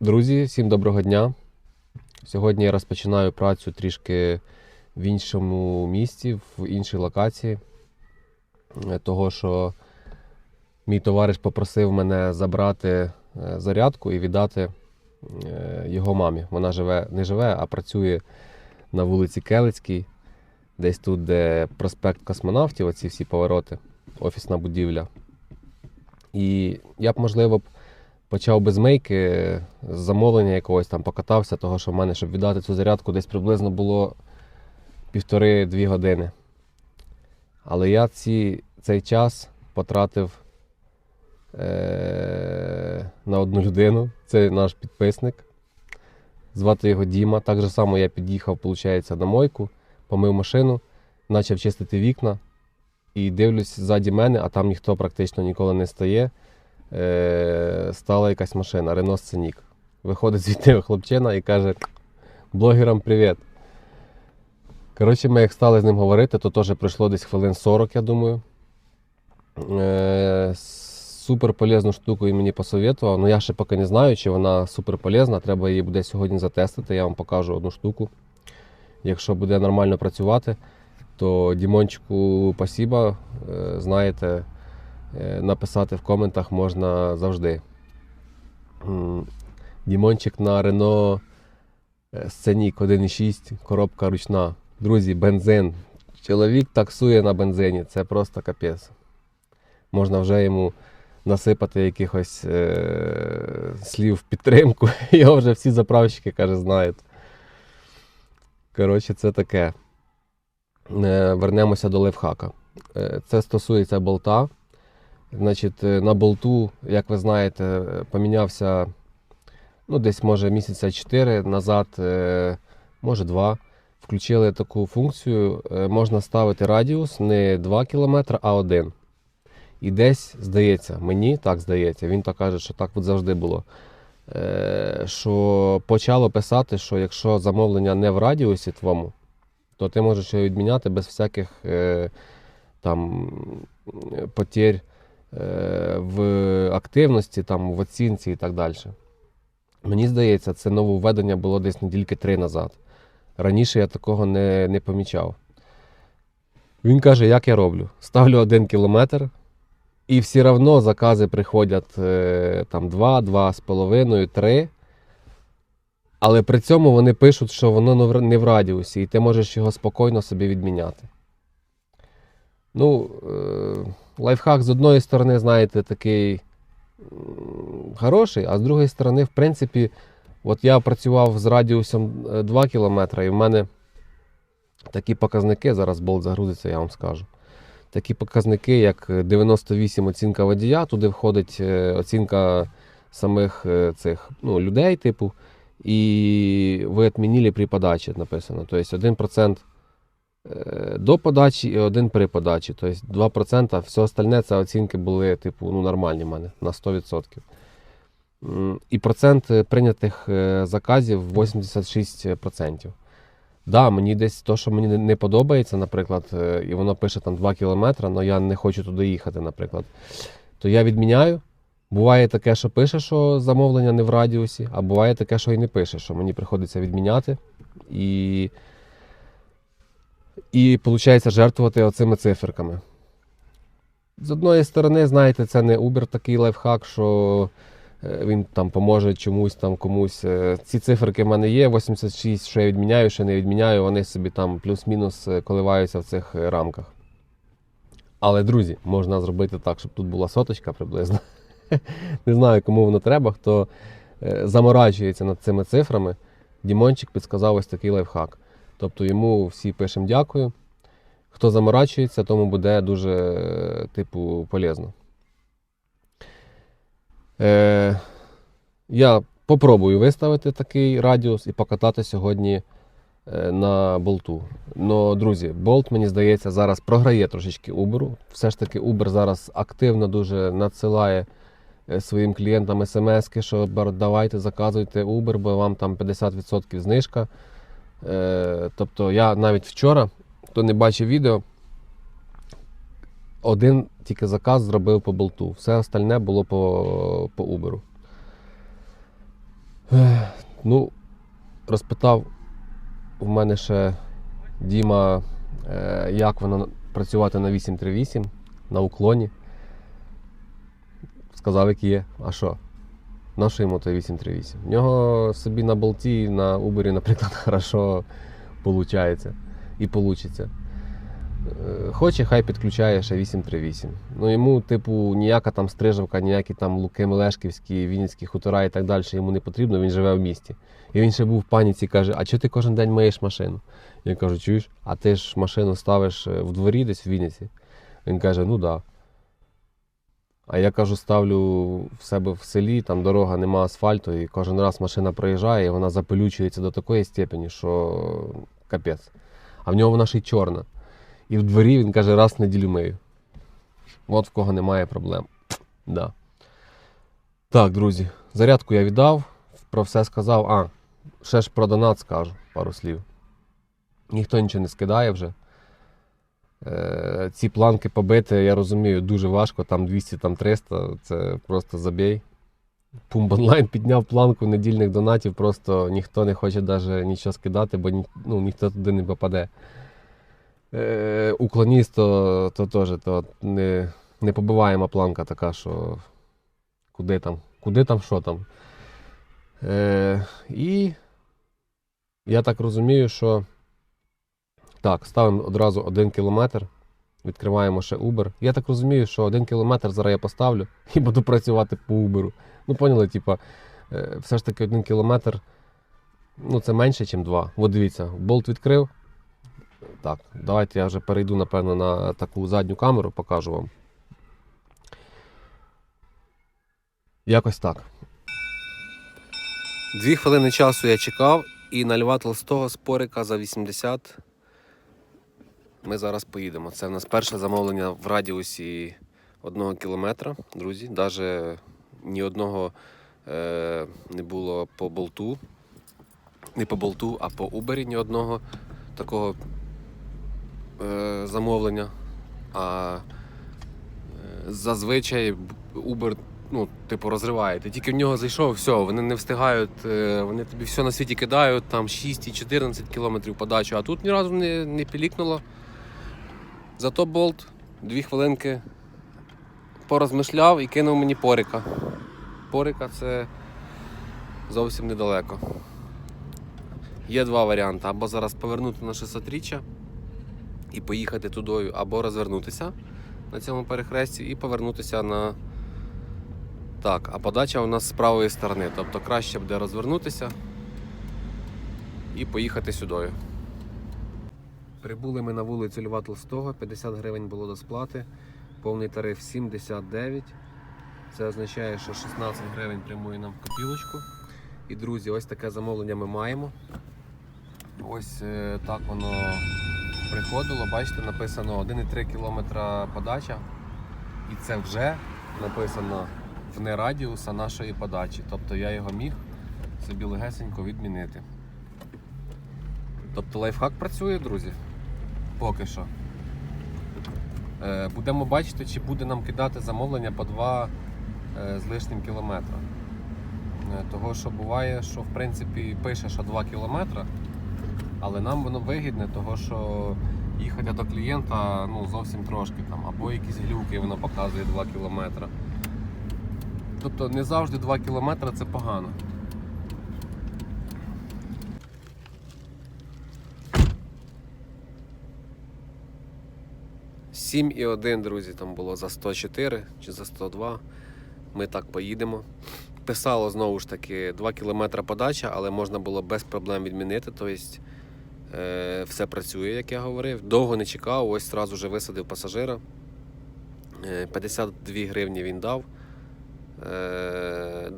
Друзі, всім доброго дня. Сьогодні я розпочинаю працю трішки в іншому місті, в іншій локації. Е, Того, що мій товариш попросив мене забрати е, зарядку і віддати е, його мамі. Вона живе, не живе, а працює на вулиці Келицькій, десь тут, де проспект космонавтів, оці всі повороти, офісна будівля. І я б, можливо, почав без мийки, з замовлення якогось там покатався, того що в мене, щоб віддати цю зарядку, десь приблизно було півтори-дві години. Але я ці, цей час потратив е- на одну людину. Це наш підписник. Звати його Діма. Так же само я під'їхав, виходить, на мойку, помив машину, почав чистити вікна. І дивлюсь ззаді мене, а там ніхто практично ніколи не стає е, стала якась машина, Renault Scenic. Виходить звідти хлопчина і каже: блогерам привіт. Коротше, ми як стали з ним говорити, то теж пройшло десь хвилин 40, я думаю. Е, супер полезну штуку він мені посоветував. Ну я ще поки не знаю, чи вона супер полезна. Треба її буде сьогодні затестити. Я вам покажу одну штуку. Якщо буде нормально працювати, то Дімончику спасіба. Е, знаєте, написати в коментах можна завжди. Дімончик на Renault Scenic 1.6, коробка ручна. Друзі, бензин. Чоловік таксує на бензині, це просто капець. Можна вже йому насипати якихось е- слів в підтримку. Його вже всі заправщики, каже, знають. Коротше, це таке. Е, вернемося до лайфхака. Е, Це стосується болта. Значить, е, на болту, як ви знаєте, помінявся ну, десь може місяця 4 назад, е, може 2. Включили таку функцію. е, Можна ставити радіус не 2 км, а 1. І десь здається, мені так здається, він так каже, що так от завжди було. Що почало писати, що якщо замовлення не в радіусі твому, то ти можеш його відміняти без всяких там потерь в активності, там, в оцінці і так далі. Мені здається, це нововведення було десь недільки три назад. Раніше я такого не, не помічав. Він каже, як я роблю? Ставлю один кілометр, і все одно закази приходять е, там 2, 2,5, 3. Але при цьому вони пишуть, що воно не в радіусі, і ти можеш його спокійно собі відміняти. Ну, е, лайфхак з одної сторони, знаєте, такий хороший, а з другої сторони, в принципі, от я працював з радіусом е, 2 км, і в мене такі показники, зараз болт загрузиться, я вам скажу. Такі показники, як 98 оцінка водія, туди входить е, оцінка самих е, цих ну, людей, типу, і ви відмінили при подачі написано. Тобто 1% е, до подачі і 1 при подачі. Тобто 2%, все остальне це оцінки були типу, ну, нормальні в мене на 100%. І процент е, прийнятих е, заказів 86%. Да, мені десь то, що мені не- подобається, наприклад, е, і воно пише там 2 кілометри, але я не хочу туди їхати, наприклад. То я відміняю. Буває таке, що пише, що замовлення не в радіусі, а буває таке, що і не пише, що мені приходиться відміняти. І, і виходить жертвувати оцими циферками. З одної сторони, знаєте, це не Uber такий лайфхак, що е, він там поможе чомусь там комусь. Е, Ці циферки в мене є, 86, що я відміняю, що не відміняю, вони собі там плюс-мінус е, коливаються в цих рамках. Але, друзі, можна зробити так, щоб тут була соточка приблизно. Не знаю, кому воно треба, хто заморачується над цими цифрами. Дімончик підсказав ось такий лайфхак. Тобто йому всі пишемо дякую. Хто заморачується, тому буде дуже, е, типу, полезно. Е, я попробую виставити такий радіус і покатати сьогодні е, на болту. Но, друзі, болт, мені здається, зараз програє трошечки Uber. Все ж таки, Uber зараз активно дуже надсилає е, своїм клієнтам смс, що давайте заказуйте Uber, бо вам там 50% знижка. Е, тобто я навіть вчора, хто не бачив відео, один тільки заказ зробив по болту. Все остальне було по, по Uber. Ех, Ну, розпитав в мене ще Діма, е, як воно працювати на 838 на уклоні. Сказав, як є. А що? На що йому той 838? В нього собі на болті, на Uber, наприклад, хорошо виходить. І получиться. Е, Хоче, хай підключає ще 838. Ну йому, типу, ніяка там стрижавка, ніякі там луки Мелешківські, Вінницькі хутора і так далі йому не потрібно, він живе в місті. І він ще був в паніці, каже: А чого ти кожен день миєш машину? Я кажу, чуєш, а ти ж машину ставиш е, в дворі десь в Вінниці? Він каже, ну так. Да. А я кажу, ставлю в себе в селі, там дорога нема асфальту, і кожен раз машина проїжджає, і вона запилючується до такої степені, що капець. А в нього вона ще й чорна. І в дворі він каже, раз в неділю мию. От в кого немає проблем. Да. Так, друзі, зарядку я віддав, про все сказав. А, ще ж про донат скажу пару слів. Ніхто нічого не скидає вже. Е, ці планки побити, я розумію, дуже важко, там 200, там 300, це просто забій. Пумп онлайн підняв планку недільних донатів, просто ніхто не хоче навіть нічого скидати, бо ні, ну, ніхто туди не попаде. Е, уклоніст, то, то теж то не, не побиваєма планка така, що куди там, куди там, що там. Е, і я так розумію, що так, ставимо одразу один кілометр, відкриваємо ще Uber. Я так розумію, що один кілометр зараз я поставлю і буду працювати по Uber. Ну, поняли, типа, е, все ж таки один кілометр, ну це менше, ніж два. От дивіться, болт відкрив. Так, давайте я вже перейду, напевно, на таку задню камеру, покажу вам. Якось так. Дві хвилини часу я чекав і на Льва Толстого спорика за 80 ми зараз поїдемо. Це в нас перше замовлення в радіусі одного кілометра, друзі. Навіть ні одного е, не було по болту. Не по болту, а по Uber ні одного такого е, замовлення. А е, зазвичай Uber ну, типу, розриває. Ти тільки в нього зайшов, все, вони не встигають, е, вони тобі все на світі кидають, там 6 і 14 кілометрів подачу, а тут ні разу не, не пілікнуло. Зато болт дві хвилинки порозмишляв і кинув мені порика. Порика це зовсім недалеко. Є два варіанти. Або зараз повернути на 600-річчя і поїхати тудою, або розвернутися на цьому перехресті і повернутися на. Так, а подача у нас з правої сторони. Тобто краще буде розвернутися і поїхати сюди. Прибули ми на вулицю Льва Толстого, 50 гривень було до сплати, повний тариф 79. Це означає, що 16 гривень прямує нам в копілочку. І друзі, ось таке замовлення ми маємо. Ось е, так воно приходило. Бачите, написано 1,3 км подача. І це вже написано вне радіуса нашої подачі. Тобто я його міг собі легесенько відмінити. Тобто лайфхак працює, друзі. Поки що. Е, Будемо бачити, чи буде нам кидати замовлення по 2 е, з лишнім кілометра. Е, Того, що буває, що в принципі пише, що 2 кілометра, але нам воно вигідне, того що їхати до клієнта ну, зовсім трошки там, або якісь глюки воно показує 2 кілометра. Тобто не завжди 2 кілометри це погано. Сім і один, друзі, там було за 104 чи за 102. Ми так поїдемо. Писало знову ж таки 2 км подача, але можна було без проблем відмінити. Тобто е, все працює, як я говорив. Довго не чекав, ось одразу вже висадив пасажира. Е, 52 гривні він дав. Е,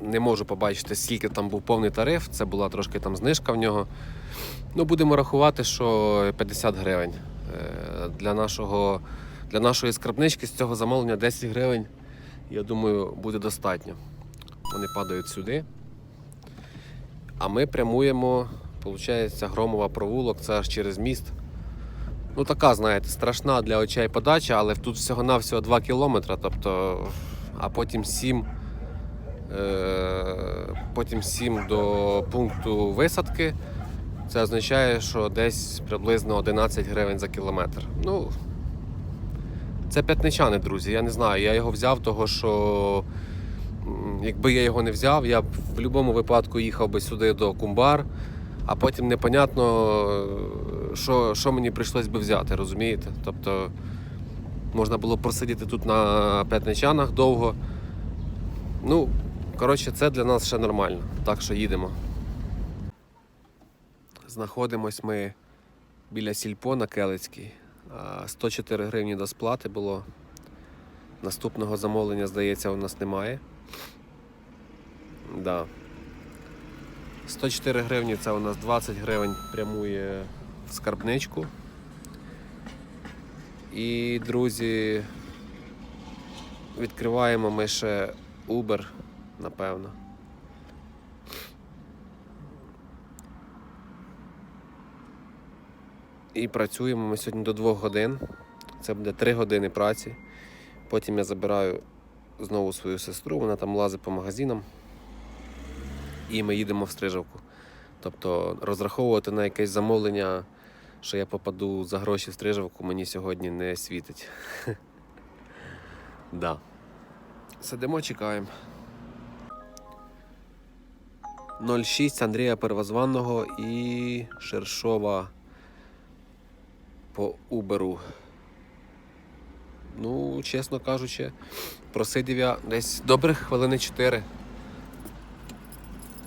не можу побачити, скільки там був повний тариф. Це була трошки там знижка в нього. Ну, будемо рахувати, що 50 гривень. Е, Для, нашого, для нашої скрабнички з цього замовлення 10 гривень, я думаю, буде достатньо. Вони падають сюди. А ми прямуємо, виходить, громова провулок, це аж через міст. Ну, така, знаєте, страшна для очей подача, але тут всього-навсього 2 кілометри, тобто, а потім 7 е, потім 7 до пункту висадки. Це означає, що десь приблизно 11 гривень за кілометр. Ну, це п'ятничани, друзі. Я не знаю. Я його взяв, того що якби я його не взяв, я б в будь-якому випадку їхав би сюди до Кумбар, а потім непонятно, що, що мені прийшлось би взяти, розумієте? Тобто можна було просидіти тут на п'ятничанах довго. Ну, коротше, це для нас ще нормально. Так що їдемо. Знаходимось ми біля Сільпо на Келицькій. 104 гривні до сплати було. Наступного замовлення, здається, у нас немає. Да. 104 гривні це у нас 20 гривень прямує в скарбничку. І, друзі, відкриваємо ми ще Uber, напевно. І працюємо ми сьогодні до 2 годин. Це буде 3 години праці. Потім я забираю знову свою сестру, вона там лазить по магазинам. І ми їдемо в Стрижавку. Тобто розраховувати на якесь замовлення, що я попаду за гроші в Стрижавку, мені сьогодні не світить. Да. Сидимо, чекаємо. 06 Андрія Первозванного і Шершова по Уберу. Ну, чесно кажучи, просидів я десь добрих хвилини 4.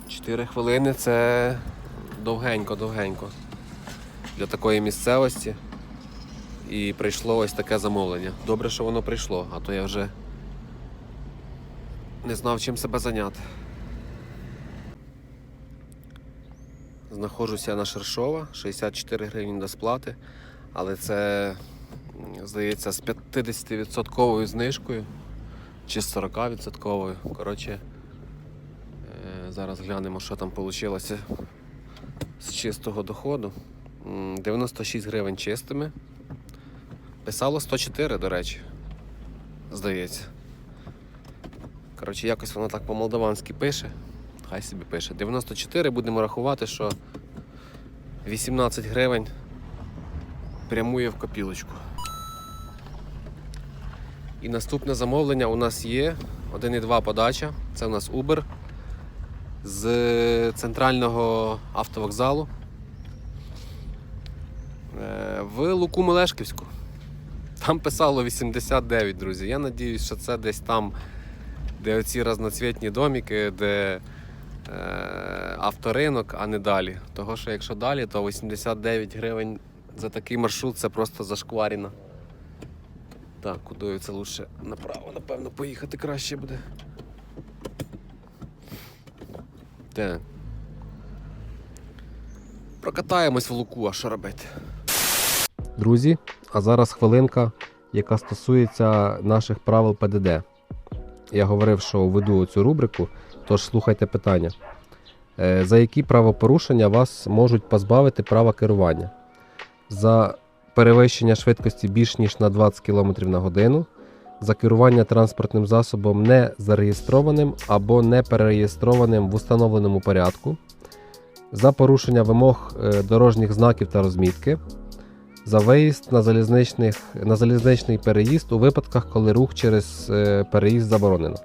4 хвилини це довгенько-довгенько для такої місцевості. І прийшло ось таке замовлення. Добре, що воно прийшло, а то я вже не знав, чим себе зайняти. Знаходжуся на Шершова, 64 гривні до сплати, але це, здається, з 50% знижкою чи з 40%. Коротше, е, зараз глянемо, що там вийшло з чистого доходу. 96 гривень чистими. Писало 104, до речі. Здається. Коротше, якось воно так по-молдаванськи пише. Хай собі пише. 94 будемо рахувати, що 18 гривень прямує в копілочку. І наступне замовлення у нас є 1,2 подача. Це у нас Uber з центрального автовокзалу е, в Луку Мелешківську. Там писало 89, друзі. Я надіюсь, що це десь там, де оці разноцвітні доміки, де е, авторинок, а не далі. Того, що якщо далі, то 89 гривень за такий маршрут це просто зашкварено. Так, куди це лучше направо, напевно, поїхати краще буде. Так. Прокатаємось в луку, а що робити? Друзі, а зараз хвилинка, яка стосується наших правил ПДД. Я говорив, що веду цю рубрику, тож слухайте питання. Е, За які правопорушення вас можуть позбавити права керування? За перевищення швидкості більш ніж на 20 км на годину, за керування транспортним засобом не зареєстрованим або не перереєстрованим в установленому порядку, за порушення вимог е, дорожніх знаків та розмітки, за виїзд на, залізничних, на залізничний переїзд у випадках, коли рух через е, переїзд заборонено.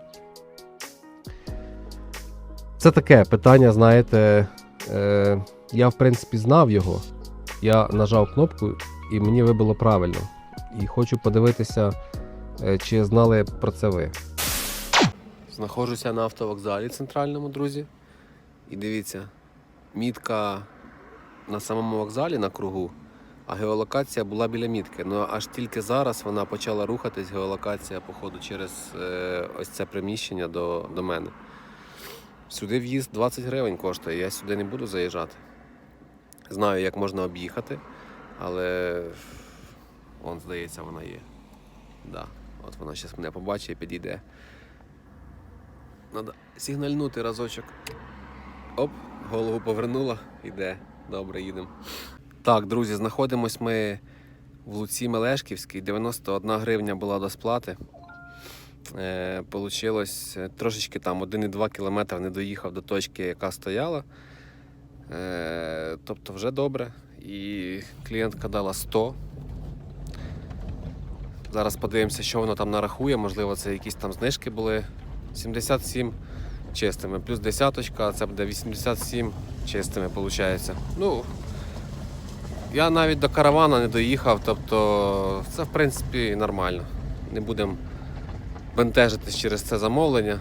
Це таке питання, знаєте, е, я в принципі знав його. Я нажав кнопку і мені вибило правильно. І хочу подивитися, е, чи знали про це ви. Знаходжуся на автовокзалі центральному, друзі. І дивіться, мітка на самому вокзалі на кругу, а геолокація була біля мітки. Ну аж тільки зараз вона почала рухатись, геолокація, походу, через е, ось це приміщення до, до мене. Сюди в'їзд 20 гривень коштує, я сюди не буду заїжджати. Знаю, як можна об'їхати, але он, здається, вона є. Да. От вона зараз мене побачить і підійде. Надо сигнальнути разочок. Оп, голову повернула, іде. Добре, їдемо. Так, друзі, знаходимось ми в Луці Мелешківській. 91 гривня була до сплати. Е, Получилось е, трошечки там 1,2 кілометра не доїхав до точки, яка стояла. Е, Тобто вже добре. І клієнтка дала 100. Зараз подивимося, що воно там нарахує. Можливо, це якісь там знижки були. 77 чистими. Плюс десяточка, це буде 87 чистими, виходить. Ну, я навіть до каравана не доїхав, тобто це в принципі нормально. Не будемо бентежитись через це замовлення.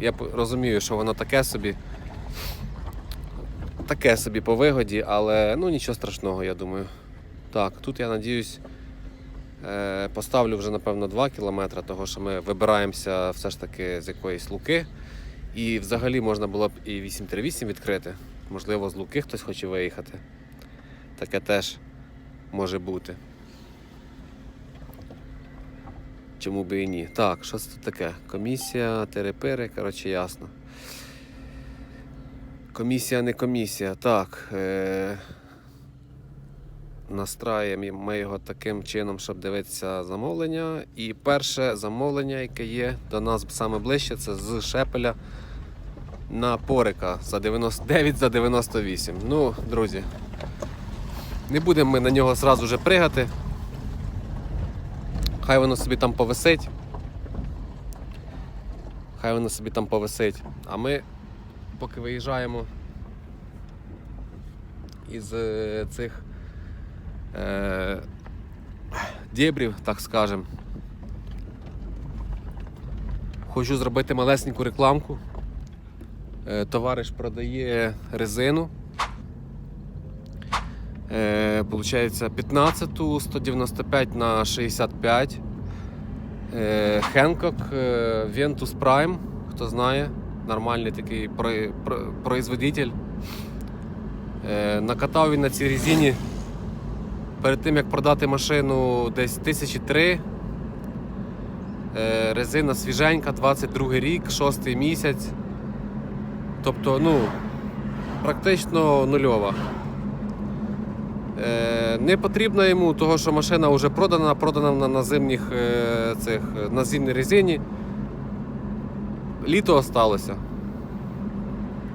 Я розумію, що воно таке собі. Таке собі по вигоді, але ну нічого страшного, я думаю. Так, тут я надіюсь, е, поставлю вже напевно 2 кілометри, того що ми вибираємося все ж таки з якоїсь луки. І взагалі можна було б і 838 відкрити. Можливо, з луки хтось хоче виїхати. Таке теж може бути. Чому би і ні? Так, що це тут таке? Комісія, терепири, коротше, ясно. Комісія, не комісія. Так. Е- Настраємо ми його таким чином, щоб дивитися замовлення. І перше замовлення, яке є до нас саме ближче, це з Шепеля на Порика за 99 за 98. Ну, друзі, не будемо ми на нього зразу вже пригати. Хай воно собі там повисить. Хай воно собі там повисить. А ми, поки виїжджаємо із е, цих е, дєбрів, так скажем. Хочу зробити малесеньку рекламку. Е, товариш продає резину. Е, Получається 15 195 на 65. Е, Хенкок е, Ventus Prime, хто знає, нормальний такий про- про- производитель. Е, Накатав він на цій резині перед тим як продати машину десь тисячі три. Е, Резина свіженька, 22 рік, 6 місяць. Тобто, ну, практично нульова. Е, Не потрібно йому, того що машина вже продана, продана на, зимніх цих на зимній резині. Літо осталося.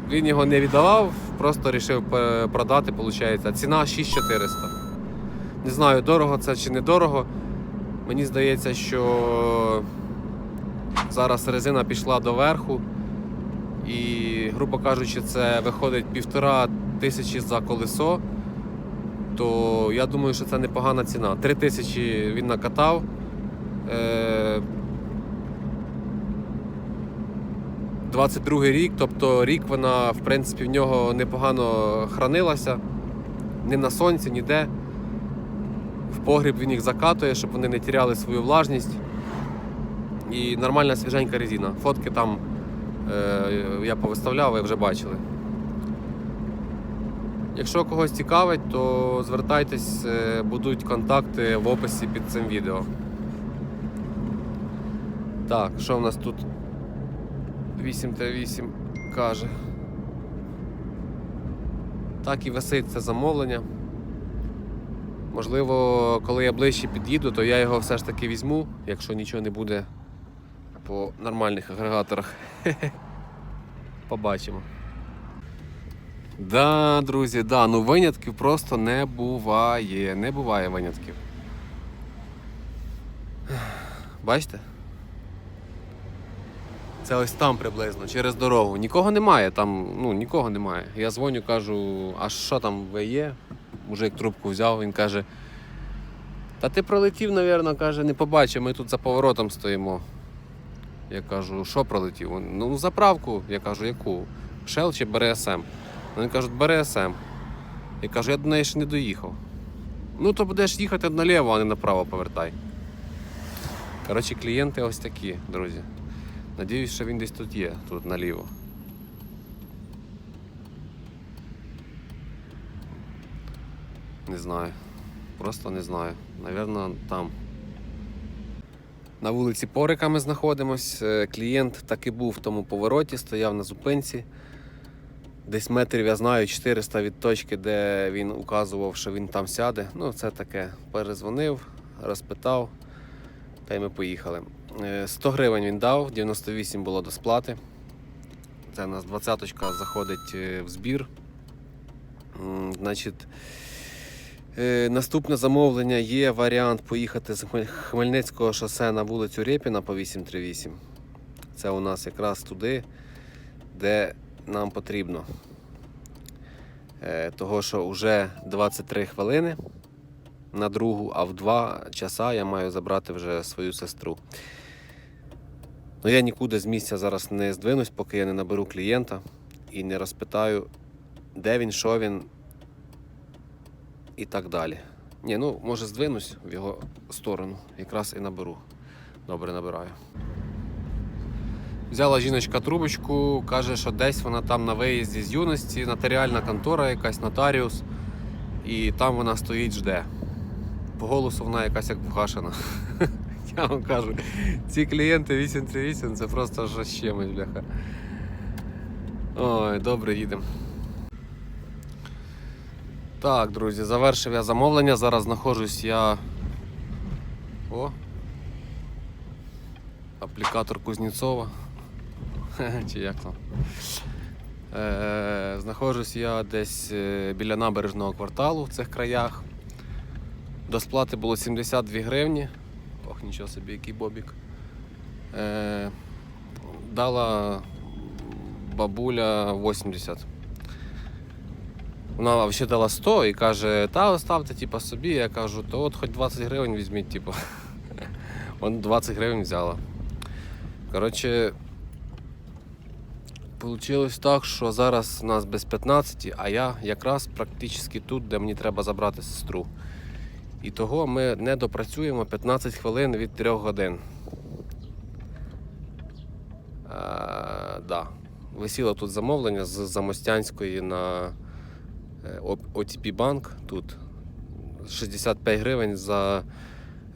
Він його не віддавав, просто вирішив е, продати, виходить. Ціна 6400. Не знаю, дорого це чи не дорого. Мені здається, що зараз резина пішла до верху. І, грубо кажучи, це виходить півтора тисячі за колесо. То я думаю, що це непогана ціна. Три тисячі він накатав. Е, 22 рік, тобто рік вона, в принципі, в нього непогано хранилася. Не на сонці, ніде. В погріб він їх закатує, щоб вони не тіряли свою влажність. І нормальна свіженька резина. Фотки там е, я повиставляв, ви вже бачили. Якщо когось цікавить, то звертайтесь, е, будуть контакти в описі під цим відео. Так, що в нас тут 8Т8 каже. Так і висить це замовлення. Можливо, коли я ближче під'їду, то я його все ж таки візьму, якщо нічого не буде по нормальних агрегаторах. Побачимо. Да, друзі, да, ну винятків просто не буває. Не буває винятків. Бачите? Це ось там приблизно, через дорогу. Нікого немає, там, ну, нікого немає. Я дзвоню, кажу, а що там ви є? Мужик трубку взяв, він каже. Та ти пролетів, напевно, каже, не побачив, ми тут за поворотом стоїмо. Я кажу, що пролетів? Ну, заправку. Я кажу, яку? Shell чи БРСМ? Вони кажуть, БРСМ. Я кажу, я до неї ще не доїхав. Ну, то будеш їхати наліво, а не направо повертай. Коротше, клієнти ось такі, друзі. Надіюсь, що він десь тут є, тут наліво. Не знаю. Просто не знаю. Навірно, там. На вулиці Порика ми знаходимось. Е, Клієнт так і був в тому повороті, стояв на зупинці. Десь метрів, я знаю, 400 від точки, де він указував, що він там сяде. Ну, це таке. Перезвонив, розпитав. Та й ми поїхали. Е, 100 гривень він дав, 98 було до сплати. Це у нас 20-ка заходить е, в збір. Значить, е, наступне замовлення є варіант поїхати з Хмельницького шосе на вулицю Рєпіна по 838. Це у нас якраз туди, де нам потрібно. Е, Того, що вже 23 хвилини на другу, а в 2 часа я маю забрати вже свою сестру. Ну, я нікуди з місця зараз не здвинусь, поки я не наберу клієнта і не розпитаю, де він, що він і так далі. Ні, ну може здвинусь в його сторону, якраз і наберу. Добре, набираю. Взяла жіночка трубочку, каже, що десь вона там на виїзді з юності, нотаріальна контора, якась нотаріус, і там вона стоїть, жде. По голосу вона якась як вгашена. Я вам кажу, ці клієнти 838 це просто ж бляха. Ой, добре, їдемо. Так, друзі, завершив я замовлення. Зараз знаходжусь я. О! Аплікатор Кузнєцова. Чи як там? Е, знаходжусь я десь е, біля набережного кварталу в цих краях. До сплати було 72 гривні. Ох, нічого собі, який бобік. Е, дала бабуля 80. Вона взагалі дала 100 і каже, та оставте типу, собі. Я кажу, то от хоч 20 гривень візьміть, типу. Вон 20 гривень взяла. Коротше, Получилось так, що зараз у нас без 15, а я якраз практично тут, де мені треба забрати сестру. І того ми не допрацюємо 15 хвилин від 3 годин. Е, да. Висіло тут замовлення з Замостянської на е, OTP банк тут 65 гривень за,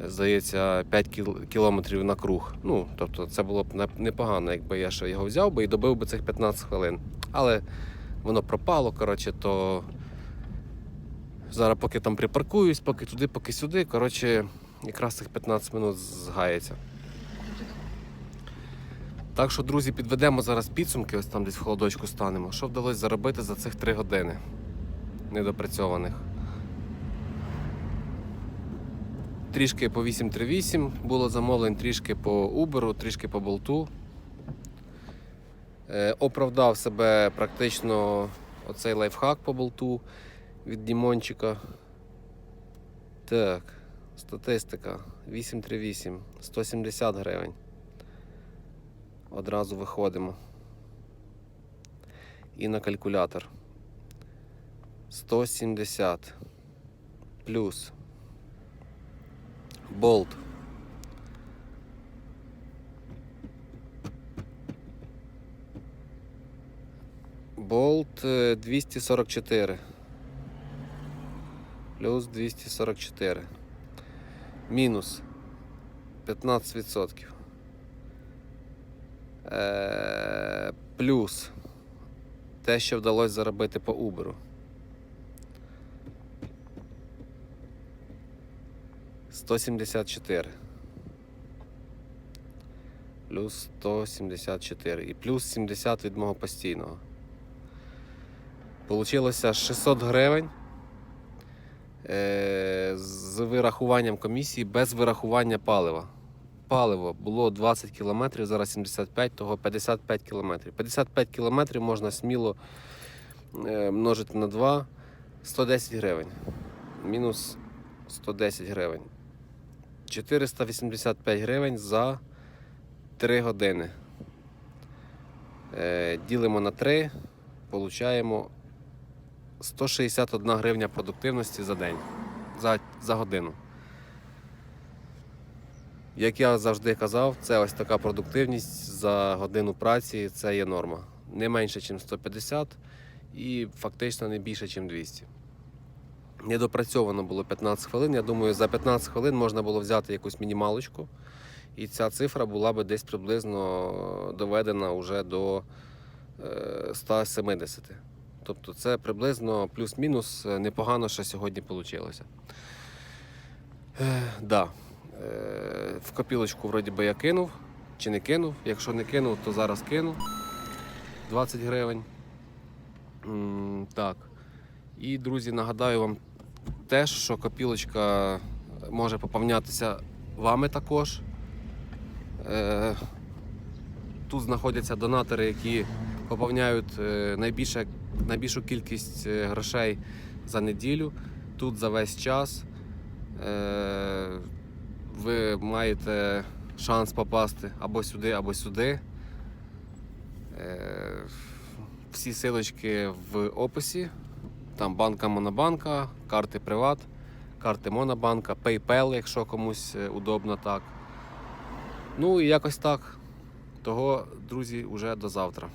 здається, 5 кілометрів на круг. Ну, тобто це було б непогано, якби я ще його взяв би і добив би цих 15 хвилин. Але воно пропало, коротше, то зараз поки там припаркуюсь, поки туди, поки сюди, коротше, якраз цих 15 минут згається. Так що, друзі, підведемо зараз підсумки, ось там десь в холодочку станемо. Що вдалося заробити за цих 3 години недопрацьованих. Трішки по 838 було замовлень, трішки по Uber, трішки по болту. Е, оправдав себе практично оцей лайфхак по болту від Дімончика. Так, статистика 838, 170 гривень. Одразу виходимо. І на калькулятор. 170 плюс болт. Болт е, 244. Плюс 244. Мінус 15%. Е, плюс те, що вдалося заробити по Uber. 174. Плюс 174. І плюс 70 від мого постійного. Получилося 600 гривень. Е, З вирахуванням комісії без вирахування палива. Паливо було 20 км, зараз 75, того 55 км. 55 км можна сміло е, множити на 2 110 гривень. Мінус 110 гривень. 485 гривень за 3 години. Е, ділимо на 3, получаємо 161 гривня продуктивності за день, за, за годину. Як я завжди казав, це ось така продуктивність за годину праці це є норма. Не менше, ніж 150 і фактично не більше, ніж 200. Недопрацьовано було 15 хвилин. Я думаю, за 15 хвилин можна було взяти якусь мінімалочку, і ця цифра була би десь приблизно доведена вже до е, 170. Тобто це приблизно плюс-мінус е, непогано, що сьогодні вийшло. Е, да. Е, В копілочку вроді би я кинув, чи не кинув. Якщо не кинув, то зараз кину 20 гривень. Так. І, друзі, нагадаю вам теж, що копілочка може поповнятися вами також. Тут знаходяться донатори, які поповняють е, найбільше, найбільшу кількість е, грошей за неділю. Тут за весь час. Е, Ви маєте шанс попасти або сюди, або сюди. Е, Всі силочки в описі. Там банка Монобанка, карти Приват, карти Монобанка, PayPal, якщо комусь удобно так. Ну і якось так. Того, друзі, уже до завтра.